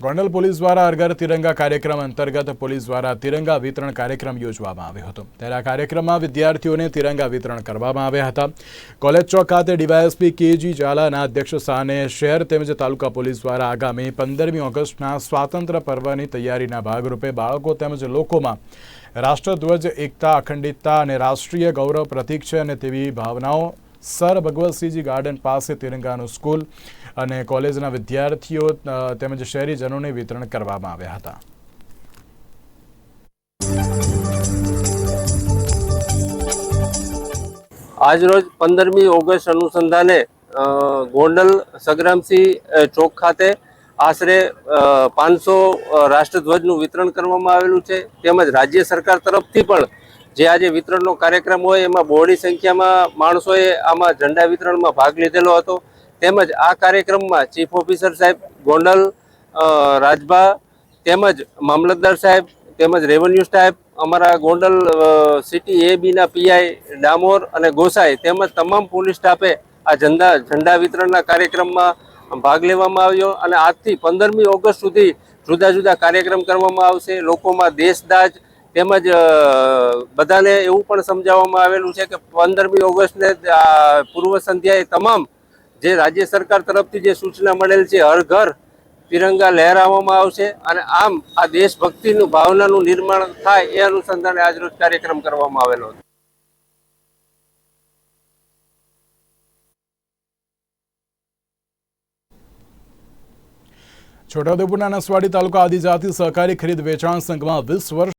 Gondal police દ્વારા અરગર તિરંગા કાર્યક્રમ અંતર્ગત પોલીસ દ્વારા તિરંગા વિતરણ કાર્યક્રમ યોજવામાં આવ્યો હતો. ત્યારે આ કાર્યક્રમમાં વિદ્યાર્થીઓને તિરંગા વિતરણ કરવામાં આવ્યા હતા. કોલેજ ચોક ખાતે ડીવાયએસપી કેજી ઝાલાના અધ્યક્ષ સ્થાને શહેર તેમજ તાલુકા પોલીસ દ્વારા આગામી પંદરમી ઓગસ્ટના સ્વાતંત્ર્ય પર્વની તૈયારીના ભાગરૂપે બાળકો તેમજ લોકોમાં રાષ્ટ્રધ્વજ, એકતા, અખંડિતતા અને રાષ્ટ્રીય ગૌરવ પ્રતીક છે અને તેવી ભાવનાઓ સર ભગવતસિંહજી ગાર્ડન પાસે તિરંગાનું સ્કૂલ અને કોલેજના વિદ્યાર્થીઓ તેમજ શહેરીજનોને વિતરણ કરવામાં આવ્યા હતા. આજરોજ પંદરમી ઓગસ્ટ અનુસંધાને ગોંડલ સંગ્રામસિંહ ચોક ખાતે આશરે પાંચસો રાષ્ટ્રધ્વજનું વિતરણ કરવામાં આવેલું છે. તેમજ રાજ્ય સરકાર તરફથી પણ જે આજે વિતરણનો કાર્યક્રમ હોય, એમાં બહોળી સંખ્યામાં માણસોએ આમાં ઝંડા વિતરણમાં ભાગ લીધેલો હતો. તેમજ આ કાર્યક્રમમાં ચીફ ઓફિસર સાહેબ ગોંડલ રાજભા, તેમજ મામલતદાર સાહેબ, તેમજ રેવન્યુ સાહેબ અમારા ગોંડલ સિટી એ બીના પીઆઈ ડામોર અને ગોસાઈ તેમજ તમામ પોલીસ સ્ટાફે આ ઝંડા ઝંડા વિતરણના કાર્યક્રમમાં ભાગ લેવામાં આવ્યો અને આજથી પંદરમી ઓગસ્ટ સુધી જુદા જુદા કાર્યક્રમ કરવામાં આવશે. લોકોમાં દેશદાજ તેમજ બધાને એવું પણ સમજાવવામાં આવેલું છે કે પંદરમી ઓગસ્ટને પૂર્વ સંધ્યાએ તમામ જે રાજ્ય સરકાર તરફથી જે સૂચના મળેલ છે, હર ઘર તિરંગા લહેરાવવામાં આવશે અને આમ આ દેશભક્તિનું, ભાવનાનું નિર્માણ થાય એ અનુસંધાને આજરોજ કાર્યક્રમ કરવામાં આવેલો હતો. છોટાઉદેપુરના નસવાડી તાલુકા આદિજાતિ સહકારી ખરીદ વેચાણ સંઘમાં વીસ વર્ષ